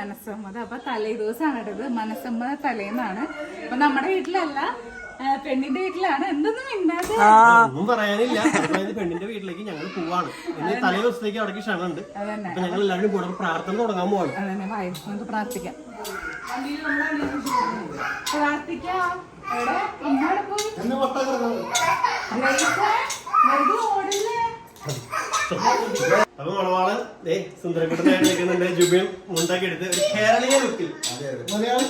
മനസ്സമ്മത്. അപ്പൊ തലേ ദിവസമാണ് ഇട്ടത് മനസ്സമ്മത തലേന്നാണ്. അപ്പൊ നമ്മുടെ വീട്ടിലല്ല പെണ്ണിന്റെ വീട്ടിലാണ്. എന്തൊന്നും മിണ്ടാതെ. ഒന്നും പറയാനില്ല. അതായത് പെണ്ണിന്റെ വീട്ടിലേക്ക് ഞങ്ങൾ പോവാണ്. തലേ ദിവസത്തേക്ക് അവിടേക്ക് ക്ഷണമുണ്ട്. അപ്പൊ ഞങ്ങൾ എല്ലാവരും കൂടെ പ്രാർത്ഥന തുടങ്ങാൻ പോവാണ്. അതന്നെ. വായിച്ചു നമുക്ക് പ്രാർത്ഥിക്കാം. പ്രാർത്ഥിക്കാം. ഓടില്ലേ? അപ്പൊ മണവാൾ ദേ സുന്ദരക്കുട്ടനായിട്ട് നിൽക്കുന്നുണ്ട് ജുബിൻ മുണ്ടാക്കി എടുത്ത് ഒരു കേരളീയ ലുക്കിൽ മലയാളം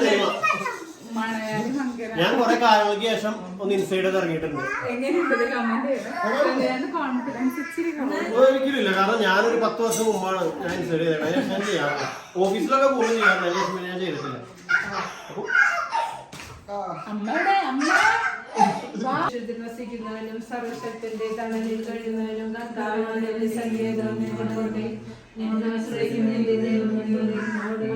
സിനിമ ഞാൻ കുറെ കാലങ്ങൾക്ക് ശേഷം ഒന്ന് ഇൻസൈഡ് ഇറങ്ങിയിട്ടുണ്ട്. എങ്ങനെയുണ്ട് കമന്റ് ചെയ്ത് കോൺഫിഡൻസ് ഇച്ചിരി കുറവ്. ഒരിക്കലും ഇല്ല കാരണം ഞാനൊരു പത്ത് വർഷം മുമ്പാണ് ഞാൻ ഇൻസൈഡ് ചെയ്തത് ഞാൻ- ഞാൻ ചെയ്യാറ് ഓഫീസിലൊക്കെ പോകുന്നത് ചെയ്യാറില്ല ഞാൻ ചെയ്തിട്ടില്ല. അപ്പൊ അമ്മയുടെ അമ്മ വിശുദ്ധത്തിൽ വസിക്കുന്നവനും സർവശക്തന്റെ തണലിൽ കഴിയുന്നവനും കർത്താവിനോട് സംഗീതം നിന്നോടെ നിന്നെ ആശ്രയിക്കുന്ന നിന്റെ ദൈവം നിന്നോട്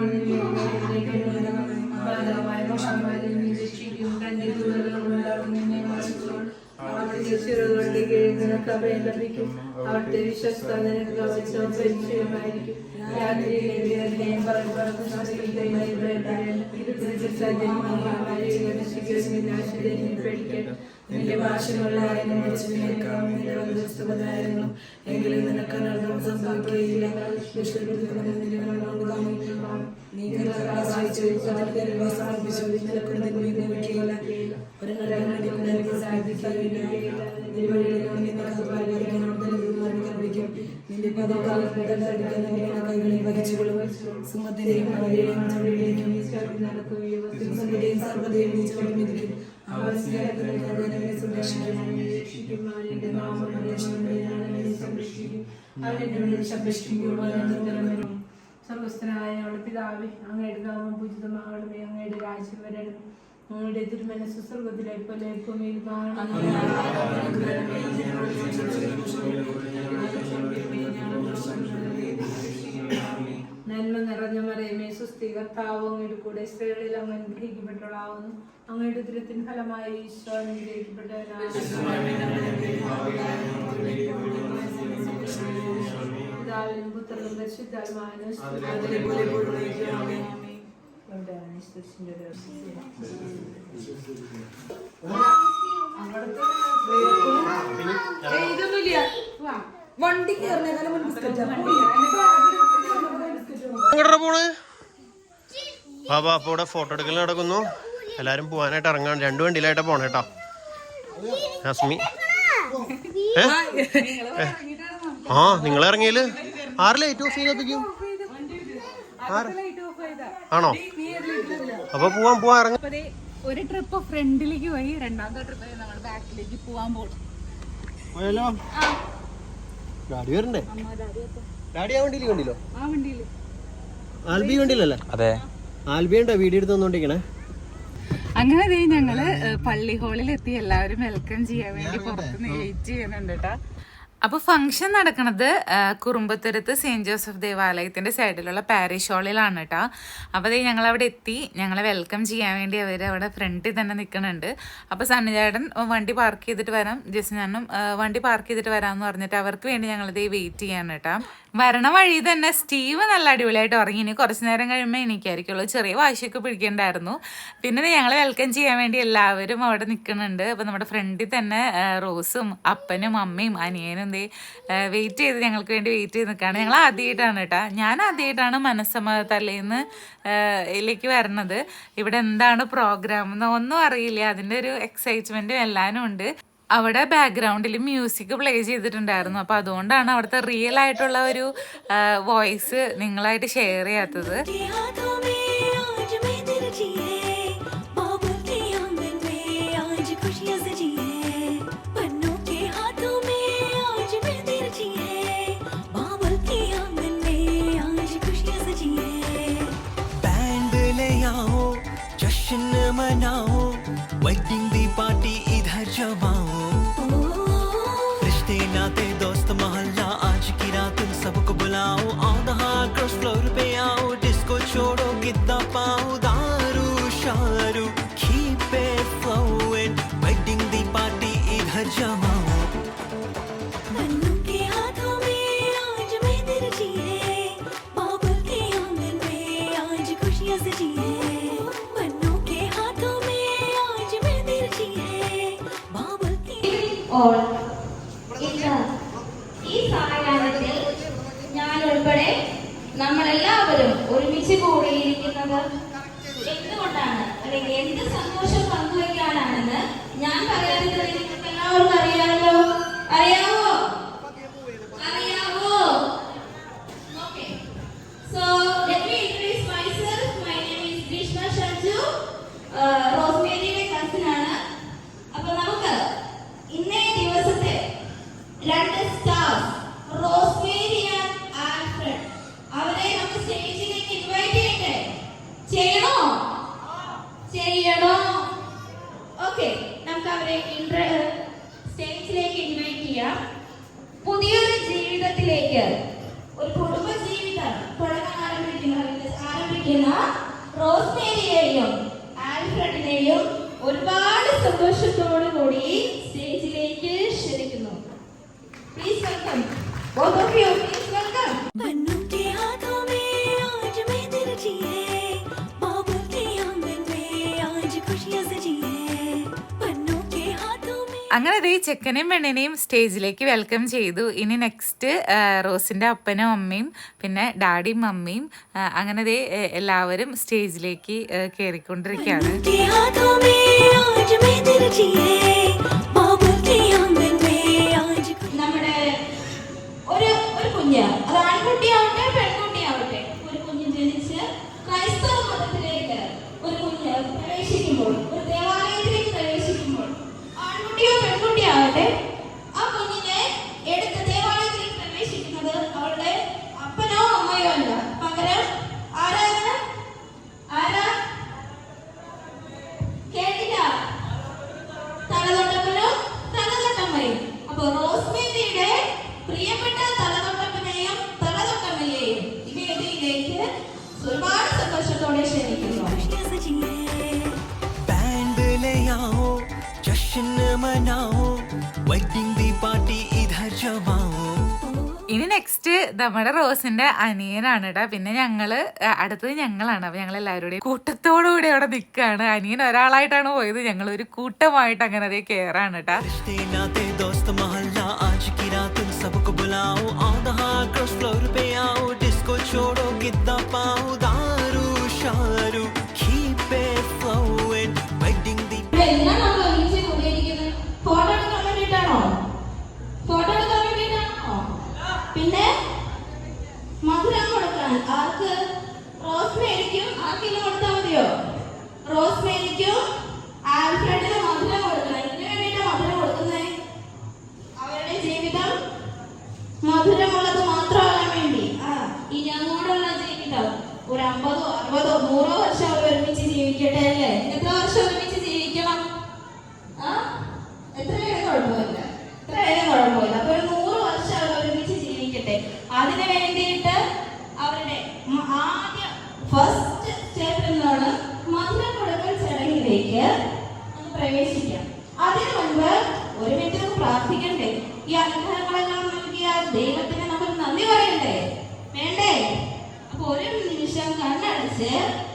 ബലമായ മോശമാരും നിരീക്ഷിക്കും തന്റെ ദൂരങ്ങളുണ്ടാകും നിന്നെ മറിച്ചോൾ അവിടുത്തെ ചിറകുകളുടെ കീഴിൽ നിനക്ക് അഭയം ലഭിക്കും. അവിടുത്തെ വിശ്വസ്ത നിനക്ക് കവചവും പരിചയമായിരിക്കും. നിന്റെ നിന്റെ വസ്തുപദായങ്ങളും എങ്കിലും നിനക്ക് സംഭവിക്കുകയില്ല ഒരു നല്ല കാത്തുപാലിക്കാനോട് ലഭിക്കും നിന്റെ പദക്കാലം മുതൽ തടിക്കുന്ന കൈകളിൽ വഹിച്ചുകൊള്ളും സുമത്തിന്റെയും മഴയുടെയും ചവിടിയിലേക്കും സുമതിന്റെയും സർവതയും നീ സംരക്ഷിക്കുമ്പോൾ സർവസ്ഥനായ ഞങ്ങളുടെ പിതാവേ അങ്ങയുടെ നാമം പൂജിതമാകണമേ അങ്ങയുടെ രാജ്യം വരണമേ നന്മ നിറഞ്ഞ മറിയമേ സുസ്ഥി കർത്താവ് അങ്ങയുടെ കൂടെ സ്ത്രീകളിൽ അങ്ങ് അനുഗ്രഹിക്കപ്പെട്ടവളാവുന്നു. അങ്ങയുടെ ഉദരത്തിൻ ഫലമായി ഈശോ അനുഗ്രഹിക്കപ്പെട്ടവരാണ് പുത്രനും സ്തുതിന്റെ വണ്ടി ബാബാ അപ്പൊ ഇവിടെ ഫോട്ടോ എടുക്കൽ നടക്കുന്നു. എല്ലാരും പോവാനായിട്ട് ഇറങ്ങാൻ രണ്ടു വണ്ടിയിലായിട്ട് പോണേ കേട്ടോ ഹസ്മി? ആ നിങ്ങൾ ഇറങ്ങിയിൽ? ആറ് ലൈറ്റ് ഓഫ് ചെയ്തപ്പിക്കും ചെയ്താ ആണോ? അപ്പൊ പോവാൻ പോവാൻ ഇറങ്ങി. ഒരു ട്രിപ്പ് ഫ്രണ്ടിലേക്ക് പോയി. രണ്ടാമത്തെ ട്രിപ്പ് നമ്മൾ ബാക്കിലേക്ക് പോവാൻ പോകും പോയാലോ? ഡാഡി വരണ്ടേ? ഡാഡി ആ വണ്ടിയിൽ കണ്ടില്ലോ? ആ വണ്ടിയിൽ. ആൽബി വണ്ടിയിലല്ലേ അതെ. ആൽബി ഉണ്ടോ വീഡിയോ എടുത്ത് വന്നോണ്ടിരിക്കണേ? അങ്ങനെ ദേ ഞങ്ങൾ പള്ളി ഹോളിൽ എത്തി എല്ലാവരും വെൽക്കം ചെയ്യാൻ വേണ്ടി പുറത്തുനിന്ന് വെയിറ്റ് ചെയ്യുന്നുണ്ട് കേട്ടാ അപ്പൊ ഫംഗ്ഷൻ നടക്കുന്നത് കുറുമ്പത്തുരത്ത് സെയിന്റ് ജോസഫ് ദേവാലയത്തിന്റെ സൈഡിലുള്ള പാരിഷ് ഹാളിലാണ് കേട്ടോ അപ്പൊ ദേ ഞങ്ങൾ അവിടെ എത്തി. ഞങ്ങളെ വെൽക്കം ചെയ്യാൻ വേണ്ടി അവർ അവിടെ ഫ്രണ്ടിൽ തന്നെ നിൽക്കുന്നുണ്ട് അപ്പൊ സണ്ണിചേട്ടൻ വണ്ടി പാർക്ക് ചെയ്തിട്ട് വരാം. ജസ്റ്റ് ഞാനും വണ്ടി പാർക്ക് ചെയ്തിട്ട് വരാമെന്ന് പറഞ്ഞിട്ട് അവർക്ക് വേണ്ടി ഞങ്ങൾ ദേ വെയിറ്റ് ചെയ്യാൻ കേട്ടോ വരണ വഴി തന്നെ സ്റ്റീവ് നല്ല അടിപൊളിയായിട്ട് ഉറങ്ങി. ഇനി കുറച്ച് നേരം കഴിയുമ്പോൾ എനിക്കായിരിക്കുള്ളൂ ചെറിയ വാശിയൊക്കെ പിടിക്കേണ്ടായിരുന്നു. പിന്നെ ഞങ്ങൾ വെൽക്കം ചെയ്യാൻ വേണ്ടി എല്ലാവരും അവിടെ നിൽക്കുന്നുണ്ട് അപ്പോൾ നമ്മുടെ ഫ്രണ്ടിൽ തന്നെ റോസും അപ്പനും അമ്മയും അനിയനും ദേ വെയിറ്റ് ചെയ്ത് ഞങ്ങൾക്ക് വേണ്ടി വെയിറ്റ് ചെയ്ത് നിൽക്കുകയാണ് ഞങ്ങൾ ആദ്യമായിട്ടാണ് കേട്ടോ ഞാൻ ആദ്യമായിട്ടാണ് മനസ്സമ്മത തലേന്ന് ഇതിലേക്ക് വരണത്. ഇവിടെ എന്താണ് പ്രോഗ്രാം എന്നോ ഒന്നും അറിയില്ല. അതിന്റെ ഒരു എക്സൈറ്റ്മെന്റും എല്ലാവരും ഉണ്ട് അവിടെ ബാക്ക്ഗ്രൗണ്ടിൽ മ്യൂസിക് പ്ലേ ചെയ്തിട്ടുണ്ടായിരുന്നു. അപ്പോൾ അതുകൊണ്ടാണ് അവിടുത്തെ റിയൽ ആയിട്ടുള്ള ഒരു വോയിസ് നിങ്ങളായിട്ട് ഷെയർ ചെയ്യാത്തത്. മനാവോ ഓൾ ഇന്ന് ഈ സായാഹ്നത്തിൽ ഞാൻ ഉൾപ്പെടെ നമ്മളെല്ലാവരും ഒരുമിച്ച് കൂടിയിരിക്കുന്നത് എന്തുകൊണ്ടാണ്? അല്ലെങ്കിൽ എന്ത് സന്തോഷം പങ്കുവയ്ക്കാനാണെന്ന് ഞാൻ പറയാറുള്ളത് നിങ്ങൾക്ക് എല്ലാവർക്കും അറിയാം അങ്ങനെ ദേ ചെക്കനെയും പെണ്ണിനെയും സ്റ്റേജിലേക്ക് വെൽക്കം ചെയ്തു. ഇനി നെക്സ്റ്റ് റോസിന്റെ അപ്പനും അമ്മയും പിന്നെ ഡാഡിയും മമ്മിയും അങ്ങനെ ദേ എല്ലാവരും സ്റ്റേജിലേക്ക് കയറിക്കൊണ്ടിരിക്കുകയാണ് adelante. നമ്മുടെ റോസിന്റെ അനിയനാണ് ഇട പിന്നെ ഞങ്ങൾ അടുത്തത് ഞങ്ങളാണ്. അപ്പൊ ഞങ്ങൾ എല്ലാവരുടെയും കൂട്ടത്തോടുകൂടി അവിടെ നിൽക്കുകയാണ് അനിയൻ ഒരാളായിട്ടാണ് പോയത്. ഞങ്ങൾ ഒരു കൂട്ടമായിട്ട് അങ്ങനെ അതേ കയറാണ് കേട്ടാ certo?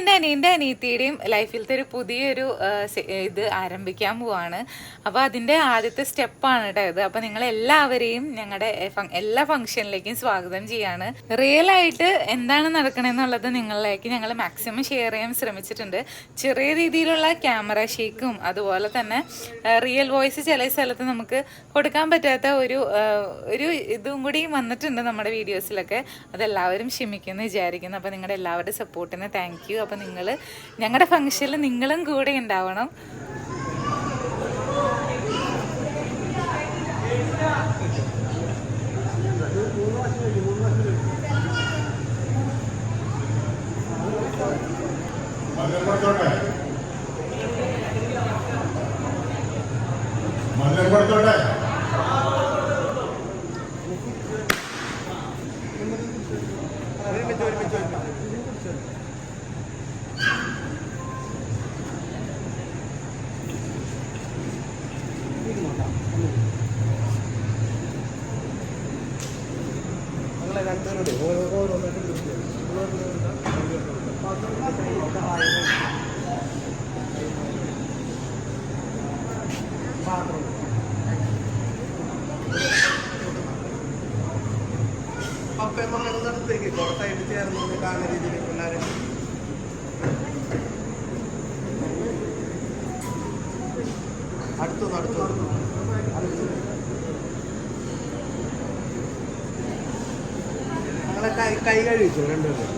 എന്റെ അനിയന്റെ അനിയത്തിയുടെയും ലൈഫിലത്തെ ഒരു പുതിയൊരു ഇത് ആരംഭിക്കാൻ പോവാണ്. അപ്പോൾ അതിന്റെ ആദ്യത്തെ സ്റ്റെപ്പാണ് കേട്ടോ ഇത്. അപ്പോൾ നിങ്ങൾ എല്ലാവരെയും ഞങ്ങളുടെ എല്ലാ ഫംഗ്ഷനിലേക്കും സ്വാഗതം ചെയ്യാണ്. റിയൽ ആയിട്ട് എന്താണ് നടക്കണമെന്നുള്ളത് നിങ്ങളിലേക്ക് ഞങ്ങൾ മാക്സിമം ഷെയർ ചെയ്യാൻ ശ്രമിച്ചിട്ടുണ്ട്. ചെറിയ രീതിയിലുള്ള ക്യാമറ ഷേക്കും അതുപോലെ തന്നെ റിയൽ വോയിസ് ചില സ്ഥലത്ത് നമുക്ക് കൊടുക്കാൻ പറ്റാത്ത ഒരു ഒരു ഇതും കൂടി വന്നിട്ടുണ്ട് നമ്മുടെ വീഡിയോസിലൊക്കെ. അതെല്ലാവരും ക്ഷമിക്കുമെന്ന് വിചാരിക്കുന്നു. അപ്പോൾ നിങ്ങളുടെ എല്ലാവരുടെ സപ്പോർട്ടിന് താങ്ക് യു. അപ്പോൾ നിങ്ങൾ ഞങ്ങളുടെ ഫംഗ്ഷനിൽ നിങ്ങളും കൂടെ ഉണ്ടാവണം മധുരപ്പെടുത്തോട്ടെ കൈ കഴിച്ചു രണ്ടുപേരും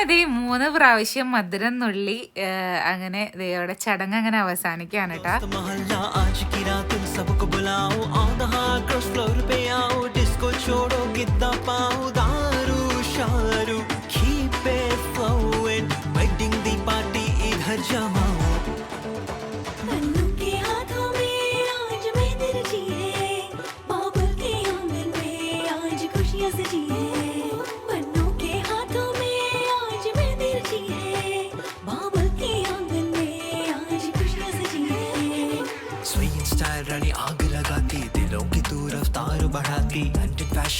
അങ്ങനെ ദേ മൂന്ന് പ്രാവശ്യം മധുരം നുള്ളി അങ്ങനെ ദയോടെ ചടങ്ങ് അങ്ങനെ അവസാനിക്കാണ് കേട്ടാ.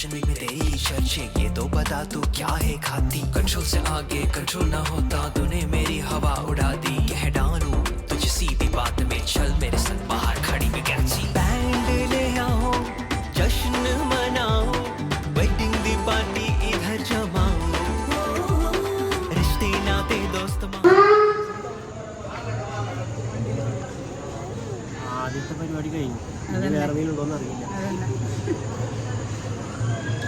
लंदन फैशन वीक में तेरी चर्चे ये तो बता तू क्या है खाती कंट्रोल से आगे कंट्रोल ना होता तूने मेरी हवा उड़ा दी कह डालू तुझ सीधी बात में चल मेरे संग बाहर खड़ी में कैची बैंड ले आओ जश्न मनाओ वेडिंग दी पार्टी इधर जमाओ रिश्ते नाते दोस्त ആദ്യത്തെ പരിപാടി കഴിഞ്ഞു ഇനി വേറെ എന്തെങ്കിലും ഉണ്ടോന്ന് അറിയില്ല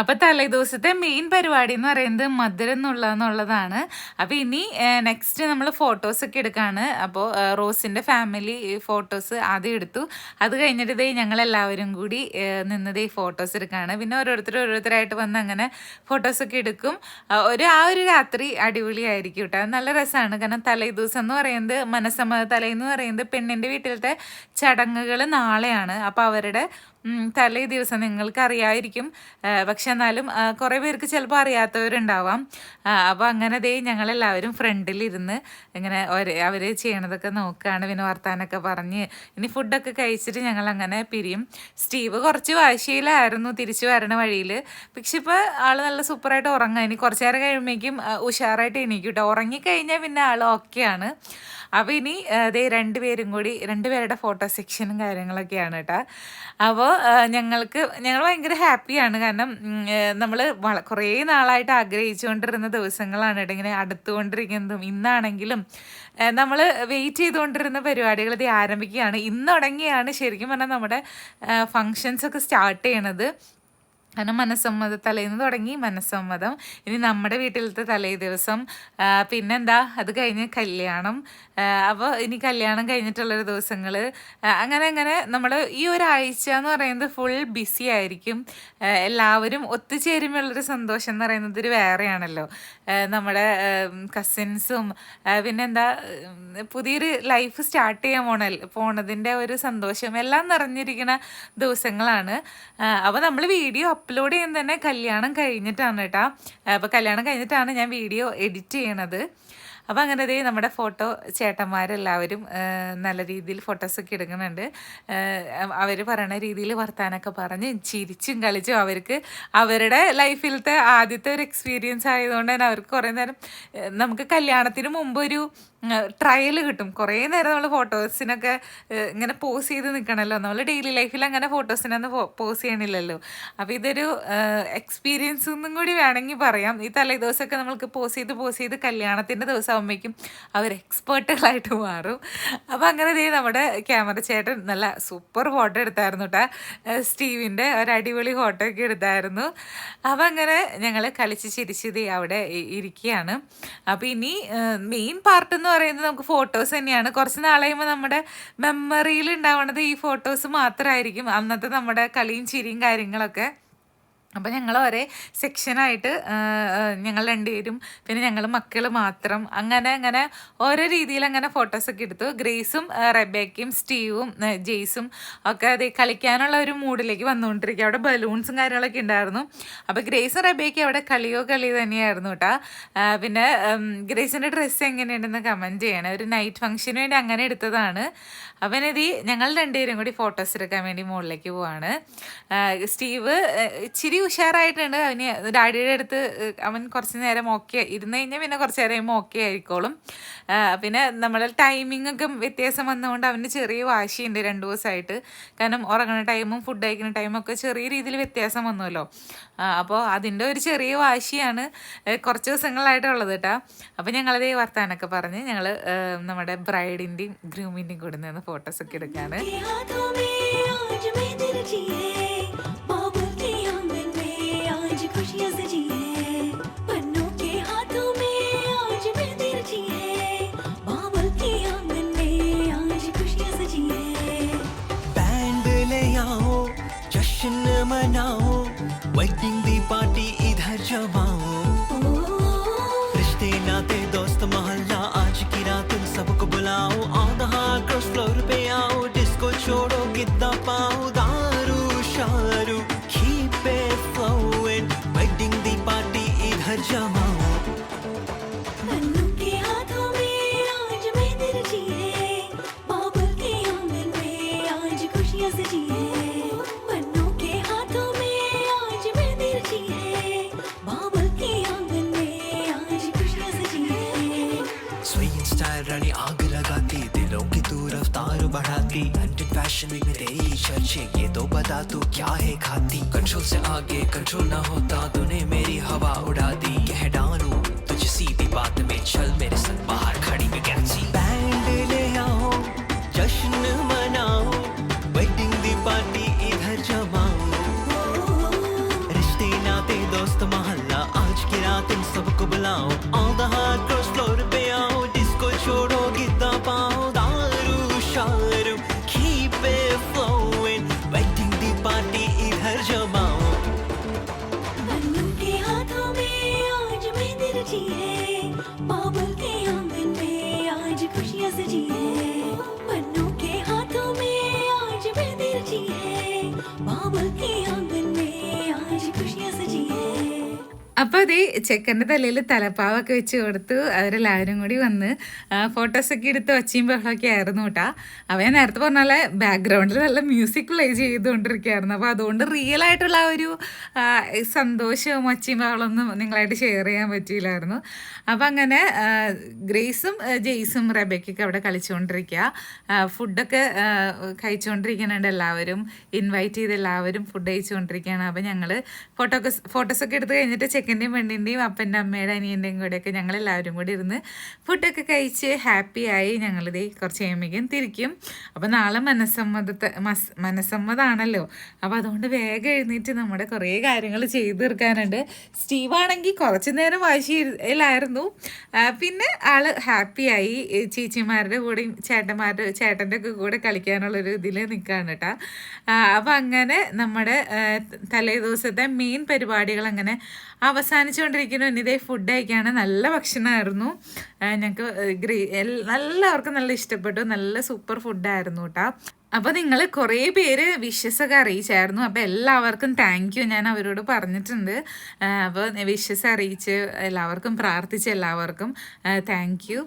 അപ്പൊ തലേദിവസത്തെ മെയിൻ പരിപാടി എന്ന് പറയുന്നത് മധുരം എന്നുള്ള എന്നുള്ളതാണ് അപ്പൊ ഇനി നെക്സ്റ്റ് നമ്മൾ ഫോട്ടോസ് ഒക്കെ എടുക്കാണ്. അപ്പോൾ റോസിന്റെ ഫാമിലി ഫോട്ടോസ് ആദ്യം എടുത്തു. അത് കഴിഞ്ഞിട്ട് ഇതേ ഞങ്ങൾ എല്ലാവരും കൂടി നിന്നത് ഈ ഫോട്ടോസ് എടുക്കാണ്. പിന്നെ ഓരോരുത്തർ ഓരോരുത്തരായിട്ട് വന്ന് അങ്ങനെ ഫോട്ടോസ് ഒക്കെ എടുക്കും. ഒരു ആ ഒരു രാത്രി അടിപൊളിയായിരിക്കും കേട്ടോ. നല്ല രസമാണ് കാരണം തലേ ദിവസം എന്ന് പറയുന്നത് മനസ്സമ്മത തലേന്ന് പറയുന്നത് പെണ്ണിന്റെ വീട്ടിലത്തെ ചടങ്ങുകൾ നാളെയാണ്. അപ്പോൾ അവരുടെ തലേ ദിവസം നിങ്ങൾക്ക് അറിയായിരിക്കും പക്ഷെ എന്നാലും കുറേ പേർക്ക് ചിലപ്പോൾ അറിയാത്തവരുണ്ടാവാം. അപ്പോൾ അങ്ങനെ ദേ ഞങ്ങളെല്ലാവരും ഫ്രണ്ടിലിരുന്ന് ഇങ്ങനെ അവർ ചെയ്യണതൊക്കെ നോക്കുകയാണ് പിന്നെ വർത്താനൊക്കെ പറഞ്ഞ് ഇനി ഫുഡൊക്കെ കഴിച്ചിട്ട് ഞങ്ങൾ അങ്ങനെ പിരിയും. സ്റ്റീവ് കുറച്ച് വാശിയിലായിരുന്നു തിരിച്ചു വരണ വഴിയിൽ പക്ഷെ ഇപ്പോൾ ആൾ നല്ല സൂപ്പറായിട്ട് ഉറങ്ങുക ഇനി കുറച്ച് നേരം കഴിയുമ്പോഴേക്കും ഉഷാറായിട്ട് എണീക്കും കേട്ടോ ഉറങ്ങിക്കഴിഞ്ഞാൽ പിന്നെ ആൾ ഓക്കെയാണ്. അപ്പോൾ ഇനി അതേ രണ്ടുപേരും കൂടി രണ്ടുപേരുടെ ഫോട്ടോ സെക്ഷനും കാര്യങ്ങളൊക്കെയാണ് കേട്ടോ അപ്പോൾ ഞങ്ങൾക്ക് ഞങ്ങൾ ഭയങ്കര ഹാപ്പിയാണ്. കാരണം നമ്മൾ കുറേ നാളായിട്ട് ആഗ്രഹിച്ചുകൊണ്ടിരുന്ന ദിവസങ്ങളാണ് കേട്ടോ ഇങ്ങനെ അടുത്തുകൊണ്ടിരിക്കുന്നതും. ഇന്നാണെങ്കിലും നമ്മൾ വെയിറ്റ് ചെയ്തുകൊണ്ടിരുന്ന പരിപാടികൾ ഇത് ആരംഭിക്കുകയാണ്. ഇന്ന് തുടങ്ങിയാണ് ശരിക്കും പറഞ്ഞാൽ നമ്മുടെ ഫങ്ഷൻസ് ഒക്കെ സ്റ്റാർട്ട് ചെയ്യണത്. കാരണം മനസ്സമ്മത തലേന്ന് തുടങ്ങി മനസ്സമ്മതം. ഇനി നമ്മുടെ വീട്ടിലത്തെ തലേ ദിവസം പിന്നെന്താ? അത് കഴിഞ്ഞ് കല്യാണം അപ്പോൾ ഇനി കല്യാണം കഴിഞ്ഞിട്ടുള്ളൊരു ദിവസങ്ങൾ അങ്ങനെ അങ്ങനെ നമ്മൾ ഈ ഒരാഴ്ച എന്ന് പറയുന്നത് ഫുൾ ബിസി ആയിരിക്കും. എല്ലാവരും ഒത്തുചേരുമ്പോഴുള്ളൊരു സന്തോഷം എന്ന് പറയുന്നത് ഒരു വേറെയാണല്ലോ. നമ്മുടെ കസിൻസും പിന്നെന്താ പുതിയൊരു ലൈഫ് സ്റ്റാർട്ട് ചെയ്യാൻ പോണ പോണതിന്റെ ഒരു സന്തോഷം എല്ലാം നിറഞ്ഞിരിക്കുന്ന ദിവസങ്ങളാണ്. അപ്പോൾ നമ്മൾ വീഡിയോ അപ്ലോഡ് ചെയ്യുന്നത് തന്നെ കല്യാണം കഴിഞ്ഞിട്ടാണ് കേട്ടോ. അപ്പോൾ കല്യാണം കഴിഞ്ഞിട്ടാണ് ഞാൻ വീഡിയോ എഡിറ്റ് ചെയ്യണത്. അപ്പോൾ അങ്ങനെ ദേ നമ്മുടെ ഫോട്ടോ ചേട്ടന്മാരെല്ലാവരും നല്ല രീതിയിൽ ഫോട്ടോസൊക്കെ എടുക്കുന്നുണ്ട്. അവർ പറയുന്ന രീതിയിൽ വർത്താനൊക്കെ പറഞ്ഞ് ചിരിച്ചും കളിച്ചും അവർക്ക് അവരുടെ ലൈഫിലത്തെ ആദ്യത്തെ ഒരു എക്സ്പീരിയൻസ് ആയതുകൊണ്ട് തന്നെ അവർക്ക് കുറേ നേരം നമുക്ക് കല്യാണത്തിന് മുമ്പ് ഒരു ട്രയൽ കിട്ടും. കുറേ നേരം നമ്മൾ ഫോട്ടോസിനൊക്കെ ഇങ്ങനെ പോസ് ചെയ്ത് നിൽക്കണമല്ലോ നമ്മൾ ഡെയിലി ലൈഫിൽ അങ്ങനെ ഫോട്ടോസിനൊന്നും പോസ് ചെയ്യണില്ലല്ലോ. അപ്പോൾ ഇതൊരു എക്സ്പീരിയൻസ് ഒന്നും കൂടി വേണമെങ്കിൽ പറയാം. ഈ തലേ ദിവസമൊക്കെ നമ്മൾക്ക് പോസ് ചെയ്ത് പോസ് ചെയ്ത് കല്യാണത്തിന്റെ ദിവസം ആകുമ്പോഴേക്കും അവർ എക്സ്പേർട്ടുകളായിട്ട് മാറും. അപ്പോൾ അങ്ങനെ ദേ നമ്മുടെ ക്യാമറ ചേട്ടൻ നല്ല സൂപ്പർ ഫോട്ടോ എടുത്തായിരുന്നു കേട്ടോ സ്റ്റീവിന്റെ ഒരു അടിപൊളി ഫോട്ടോ ഒക്കെ എടുത്തായിരുന്നു. അപ്പോൾ അങ്ങനെ ഞങ്ങൾ കളിച്ച് ചിരിച്ചത് അവിടെ ഇരിക്കുകയാണ്. അപ്പോൾ ഇനി മെയിൻ പാർട്ട് എന്ന് പറയുന്നത് നമുക്ക് ഫോട്ടോസ് തന്നെയാണ്. കുറച്ച് നാൾ കഴിയുമ്പോൾ നമ്മുടെ മെമ്മറിയിൽ ഉണ്ടാവുന്നത് ഈ ഫോട്ടോസ് മാത്രമായിരിക്കും അന്നത്തെ നമ്മുടെ കളിയും ചിരിയും കാര്യങ്ങളൊക്കെ. അപ്പോൾ ഞങ്ങൾ ഒരേ സെക്ഷനായിട്ട് ഞങ്ങൾ രണ്ടുപേരും പിന്നെ ഞങ്ങൾ മക്കൾ മാത്രം അങ്ങനെ അങ്ങനെ ഓരോ രീതിയിൽ അങ്ങനെ ഫോട്ടോസൊക്കെ എടുത്തു. ഗ്രേസും റെബേക്കും റെബേക്കയും സ്റ്റീവും ജെയ്സും ഒക്കെ അത് കളിക്കാനുള്ള ഒരു മൂഡിലേക്ക് വന്നുകൊണ്ടിരിക്കുക. അവിടെ ബലൂൺസും കാര്യങ്ങളൊക്കെ ഉണ്ടായിരുന്നു. അപ്പോൾ ഗ്രേസും റെബേക്കും അവിടെ കളിയോ കളി തന്നെയായിരുന്നു കേട്ടോ പിന്നെ ഗ്രേസിന്റെ ഡ്രസ്സ് എങ്ങനെയുണ്ടെന്ന് കമന്റ് ചെയ്യണം. ഒരു നൈറ്റ് ഫംഗ്ഷന് വേണ്ടി അങ്ങനെ എടുത്തതാണ്. അവൻ ഇത് ഞങ്ങൾ രണ്ടുപേരും കൂടി ഫോട്ടോസ് എടുക്കാൻ വേണ്ടി മുകളിലേക്ക് പോവാണ്. സ്റ്റീവ് ഇച്ചിരി ഉഷാറായിട്ടുണ്ട്. അവന് ഡാഡിയുടെ അടുത്ത് അവൻ കുറച്ച് നേരം ഓക്കെ ഇരുന്ന് കഴിഞ്ഞാൽ പിന്നെ കുറച്ച് നേരം ഓക്കെ ആയിക്കോളും പിന്നെ നമ്മുടെ ടൈമിംഗ് ഒക്കെ വ്യത്യാസം വന്നുകൊണ്ട് അവന് ചെറിയ വാശിയുണ്ട് രണ്ട് ദിവസമായിട്ട് കാരണം ഉറങ്ങുന്ന ടൈമും ഫുഡ് കഴിക്കുന്ന ടൈമും ഒക്കെ ചെറിയ രീതിയിൽ വ്യത്യാസം വന്നുവല്ലോ അപ്പോൾ അതിന്റെ ഒരു ചെറിയ വാശിയാണ് കുറച്ച് ദിവസങ്ങളായിട്ടുള്ളത് കേട്ടോ. അപ്പോൾ ഈ വർത്താനൊക്കെ പറഞ്ഞ് ഞങ്ങൾ നമ്മുടെ ബ്രൈഡിന്റെയും ഗ്രൂമിന്റെയും കൂടെ നിന്ന് ഫോട്ടോസൊക്കെ എടുക്കുകയാണ് അപ്പോൾ അതേ ചെക്കന്റെ തലയിൽ തലപ്പാവൊക്കെ വെച്ച് കൊടുത്തു. അവരെല്ലാവരും കൂടി വന്ന് ഫോട്ടോസൊക്കെ എടുത്ത് ഒച്ചയും ബഹളമൊക്കെ ആയിരുന്നു കേട്ടാ. അവ നേരത്തെ പറഞ്ഞ പോലെ ബാക്ക്ഗ്രൗണ്ടിൽ നല്ല മ്യൂസിക് പ്ലേ ചെയ്തുകൊണ്ടിരിക്കുകയായിരുന്നു. അപ്പോൾ അതുകൊണ്ട് റിയൽ ആയിട്ടുള്ള ഒരു സന്തോഷവും ഒച്ചയും ബഹളമൊന്നും നിങ്ങളായിട്ട് ഷെയർ ചെയ്യാൻ പറ്റിയില്ലായിരുന്നു. അപ്പോൾ അങ്ങനെ ഗ്രേസും ജെയ്സും റബയ്ക്കൊക്കെ അവിടെ കളിച്ചുകൊണ്ടിരിക്കുക. ഫുഡൊക്കെ കഴിച്ചുകൊണ്ടിരിക്കുന്നുണ്ട് എല്ലാവരും. ഇൻവൈറ്റ് ചെയ്ത് എല്ലാവരും ഫുഡ് കഴിച്ചുകൊണ്ടിരിക്കുകയാണ്. അപ്പോൾ ഞങ്ങൾ ഫോട്ടോസ് ഫോട്ടോസൊക്കെ എടുത്ത് കഴിഞ്ഞിട്ട് ചെക്ക് ചെക്കന്റെയും പെണ്ണിന്റെയും അപ്പന്റെ അമ്മയുടെ അനിയന്റെയും കൂടെയൊക്കെ ഞങ്ങൾ എല്ലാവരും കൂടി ഇരുന്ന് ഫുഡൊക്കെ കഴിച്ച് ഹാപ്പിയായി ഞങ്ങളിത് കുറച്ച് കഴിയുമ്പോഴേക്കും തിരിക്കും. അപ്പോൾ നാളെ മനസ്സമ്മതത്തെ മസ് മനസ്സമ്മതാണല്ലോ. അപ്പോൾ അതുകൊണ്ട് വേഗം എഴുന്നേറ്റ് നമ്മുടെ കുറേ കാര്യങ്ങൾ ചെയ്തു തീർക്കാനുണ്ട്. സ്റ്റീവാണെങ്കിൽ കുറച്ച് നേരം വാശിയിലായിരുന്നു. പിന്നെ ആൾ ആയി. ചേച്ചിമാരുടെ കൂടെയും ചേട്ടന്മാരുടെ ചേട്ടന്റെ ഒക്കെ കൂടെ കളിക്കാനുള്ളൊരു ഇതിൽ നിൽക്കുകയാണ് കേട്ടോ അപ്പം അങ്ങനെ നമ്മുടെ തലേ ദിവസത്തെ മെയിൻ പരിപാടികൾ അങ്ങനെ അവസാനിച്ചുകൊണ്ടിരിക്കുന്നു. ഇനി ഇതേ ഫുഡ് കഴിക്കുകയാണ് നല്ല ഭക്ഷണമായിരുന്നു. ഞങ്ങൾക്ക് ഗ്രേ എല്ലാവർക്കും നല്ല ഇഷ്ടപ്പെട്ടു. നല്ല സൂപ്പർ ഫുഡായിരുന്നു കേട്ടോ അപ്പോൾ നിങ്ങൾ കുറേ പേര് വിഷസ് ഒക്കെ അറിയിച്ചായിരുന്നു. അപ്പോൾ എല്ലാവർക്കും താങ്ക് യു ഞാൻ അവരോട് പറഞ്ഞിട്ടുണ്ട്. അപ്പോൾ വിഷസ് അറിയിച്ച് എല്ലാവർക്കും പ്രാർത്ഥിച്ച് എല്ലാവർക്കും താങ്ക് യു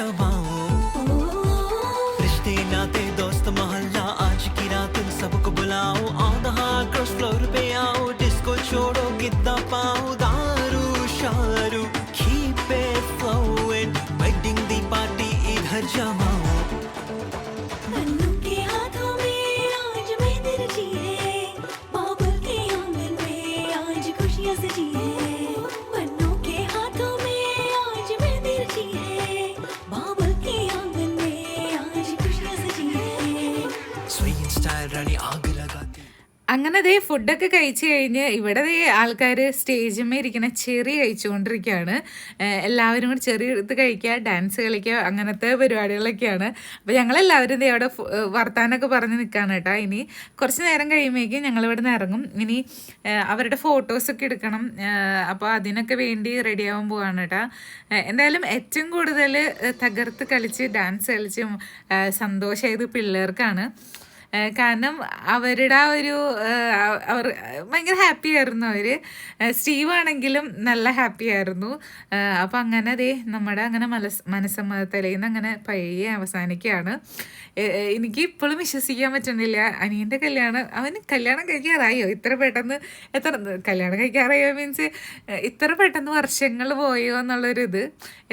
your bond. അങ്ങനെ ദേ ഫുഡൊക്കെ കഴിച്ചു കഴിഞ്ഞ് ഇവിടെ ദേ ആൾക്കാർ സ്റ്റേജിന്മേ ഇരിക്കുന്ന ചെറി കഴിച്ചുകൊണ്ടിരിക്കുകയാണ് എല്ലാവരും കൂടി ചെറിയ എടുത്ത് കഴിക്കുക ഡാൻസ് കളിക്കുക അങ്ങനത്തെ പരിപാടികളൊക്കെയാണ്. അപ്പോൾ ഞങ്ങളെല്ലാവരും ദേ അവിടെ വർത്താനൊക്കെ പറഞ്ഞ് നിൽക്കുകയാണ് കേട്ടോ. ഇനി കുറച്ച് നേരം കഴിയുമ്പോഴേക്കും ഞങ്ങൾ ഇവിടെ നിന്ന് ഇറങ്ങും. ഇനി അവരുടെ ഫോട്ടോസൊക്കെ എടുക്കണം. അപ്പോൾ അതിനൊക്കെ വേണ്ടി റെഡിയാവാൻ പോവാണ് കേട്ടോ. എന്തായാലും ഏറ്റവും കൂടുതൽ തകർത്ത് കളിച്ച് ഡാൻസ് കളിച്ചും സന്തോഷമായത് പിള്ളേർക്കാണ്. കാരണം അവരുടെ ആ ഒരു അവർ ഭയങ്കര ഹാപ്പി ആയിരുന്നു അവർ സ്റ്റീവ് ആണെങ്കിലും നല്ല ഹാപ്പി ആയിരുന്നു. അപ്പം അങ്ങനെ ദേ നമ്മുടെ അങ്ങനെ മനസ് മനസ്സമ്മതത്തിലേന്ന് അങ്ങനെ പയ്യെ അവസാനിക്കുകയാണ് എനിക്ക് ഇപ്പോഴും വിശ്വസിക്കാൻ പറ്റുന്നില്ല. അനിയന്റെ കല്യാണം അവന് കല്യാണം കഴിക്കാറായോ? ഇത്ര പെട്ടെന്ന് എത്ര കല്യാണം കഴിക്കാറായോ മീൻസ് ഇത്ര പെട്ടെന്ന് വർഷങ്ങൾ പോയോ എന്നുള്ളൊരിത്.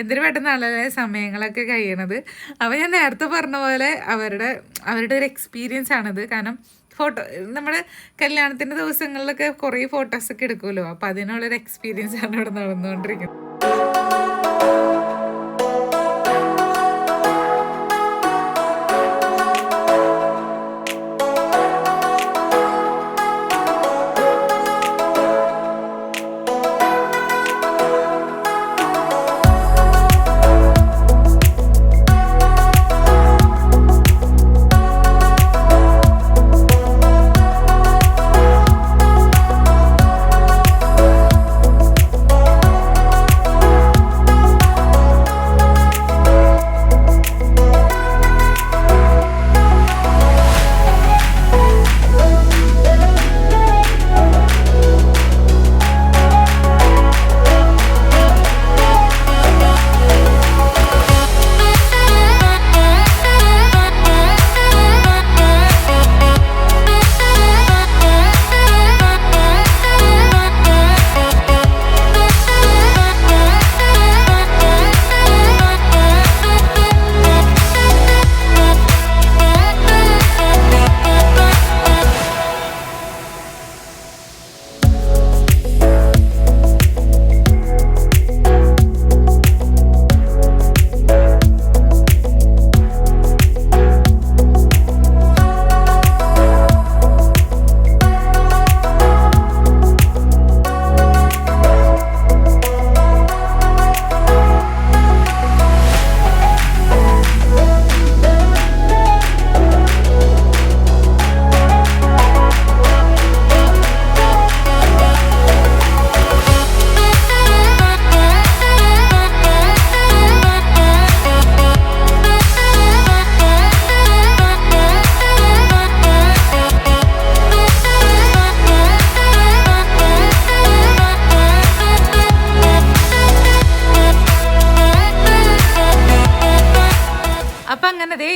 എന്തൊരു പെട്ടെന്നാണല്ലേ സമയങ്ങളൊക്കെ കഴിയണത്. അപ്പോൾ ഞാൻ നേരത്തെ പറഞ്ഞ പോലെ അവരുടെ അവരുടെ ഒരു എക്സ്പീരിയൻസ് ആണിത്. കാരണം ഫോട്ടോ നമ്മുടെ കല്യാണത്തിന്റെ ദിവസങ്ങളിലൊക്കെ കുറേ ഫോട്ടോസൊക്കെ എടുക്കുമല്ലോ. അപ്പോൾ അതിനുള്ളൊരു എക്സ്പീരിയൻസ് ആണ് ഇവിടെ നടന്നുകൊണ്ടിരിക്കുന്നത്.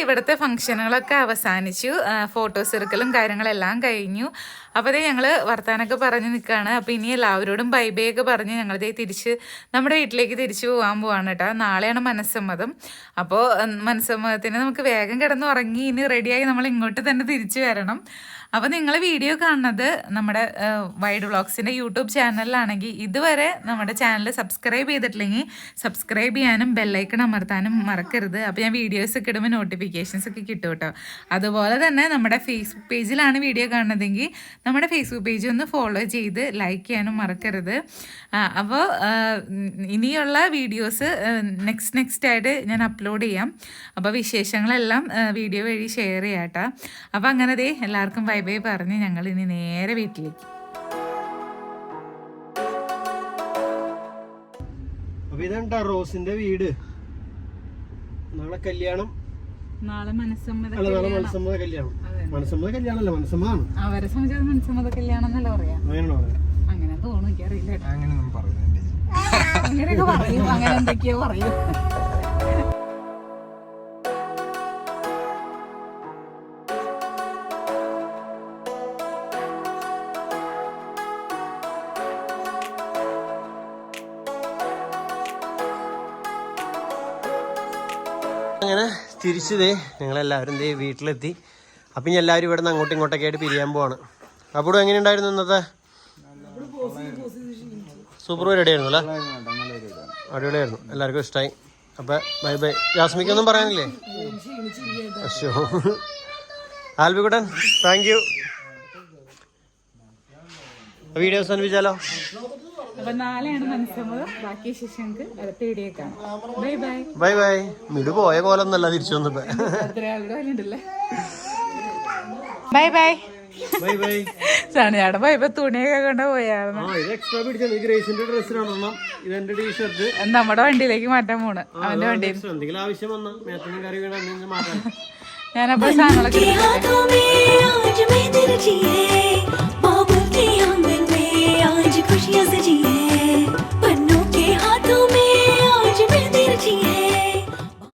ഇവിടുത്തെ ഫംഗ്ഷനുകളൊക്കെ അവസാനിച്ചു. ഫോട്ടോ സർക്കിളും കാര്യങ്ങളെല്ലാം കഴിഞ്ഞു. അപ്പോൾ അതേ ഞങ്ങൾ വർത്താനൊക്കെ പറഞ്ഞ് നിൽക്കുകയാണ് അപ്പോൾ ഇനി എല്ലാവരോടും ബൈ ബൈ ഒക്കെ പറഞ്ഞ് ദേ തിരിച്ച് നമ്മുടെ വീട്ടിലേക്ക് തിരിച്ചു പോകാൻ പോവാണ് കേട്ടോ. നാളെയാണ് മനസ്സമ്മതം. അപ്പോൾ മനസ്സമ്മതത്തിന് നമുക്ക് വേഗം കിടന്ന് ഉറങ്ങി ഇനി റെഡിയായി നമ്മൾ ഇങ്ങോട്ട് തന്നെ തിരിച്ചു വരണം. അപ്പോൾ നിങ്ങൾ വീഡിയോ കാണുന്നത് നമ്മുടെ വൈഡ് വ്ളോഗ്സിന്റെ യൂട്യൂബ് ചാനലിലാണെങ്കിൽ ഇതുവരെ നമ്മുടെ ചാനൽ സബ്സ്ക്രൈബ് ചെയ്തിട്ടില്ലെങ്കിൽ സബ്സ്ക്രൈബ് ചെയ്യാനും ബെല്ലൈക്കൺ അമർത്താനും മറക്കരുത്. അപ്പോൾ ഞാൻ വീഡിയോസ് ഒക്കെ ഇടുമ്പോൾ നോട്ടിഫിക്കേഷൻസ് ഒക്കെ കിട്ടും കേട്ടോ. അതുപോലെ തന്നെ നമ്മുടെ ഫേസ്ബുക്ക് പേജിലാണ് വീഡിയോ കാണുന്നതെങ്കിൽ നമ്മുടെ ഫേസ്ബുക്ക് പേജ് ഒന്ന് ഫോളോ ചെയ്ത് ലൈക്ക് ചെയ്യാനും മറക്കരുത്. അപ്പോൾ ഇനിയുള്ള വീഡിയോസ് നെക്സ്റ്റ് നെക്സ്റ്റ് ആയിട്ട് ഞാൻ അപ്ലോഡ് ചെയ്യാം. അപ്പോൾ വിശേഷങ്ങളെല്ലാം വീഡിയോ വഴി ഷെയർ ചെയ്യാം കേട്ടോ. അപ്പോൾ അങ്ങനെ ദേ എല്ലാവർക്കും ബൈ ബൈ പറഞ്ഞ് ഞങ്ങൾ ഇനി നേരെ വീട്ടിലേക്ക്. അപ്പൊ റോസിന്റെ വീട്? നാളെ കല്യാണം. നാളെ മനസ്സമ്മത മനസ്സമ്മത കല്യാണം. മനസ്സമ്മത കല്യാണമല്ല മനസ്സമ്മതാണ്. അവരെ സംബന്ധിച്ച് മനസ്സമ്മത കല്യാണം എന്നല്ല പറയാ? അങ്ങനെ തോന്നുന്നു എനിക്കറിയില്ല അങ്ങനെ അങ്ങനെയൊക്കെ പറയും അങ്ങനെ എന്തൊക്കെയോ പറയും. തിരിച്ചു ദേ ഞങ്ങളെല്ലാവരും ദേ വീട്ടിലെത്തി. അപ്പം ഇനി എല്ലാവരും ഇവിടെ നിന്ന് അങ്ങോട്ടും ഇങ്ങോട്ടൊക്കെ ആയിട്ട് പിരിയാൻ പോവാണ്. അപ്പോൾ എങ്ങനെയുണ്ടായിരുന്നു ഇന്നത്തെ? സൂപ്പർ പരിപാടി ആയിരുന്നു അല്ലേ? അടിപൊളിയായിരുന്നു. എല്ലാവർക്കും ഇഷ്ടമായി അപ്പം ബൈ ബൈ. ജാസ്മിക്കൊന്നും പറയാനില്ലേ? അശോ ആൽബിക്കുട്ടൻ താങ്ക് യു വീഡിയോ അവസാനിപ്പിച്ചാലോ? അപ്പൊ നാളെയാണ് മനസ്സമ്മതം. ബാക്കി ശിഷ്യങ്ങൾക്ക് അടുത്ത വീഡിയോ കാണാം. ബൈ ബൈ ബൈ ബൈ മിടു പോയ കോലൊന്നല്ല തിരിച്ചു വന്നപ്പോ ബൈ ബൈ ചണിയാടെ പോയപ്പോ തുണിയൊക്കെ കൊണ്ട് പോയായിരുന്നു നമ്മുടെ വണ്ടിയിലേക്ക് മാറ്റാൻ പോണ്. അവന്റെ വണ്ടിയിൽ ഞാനപ്പോ സാധനങ്ങളൊക്കെ 需要自己。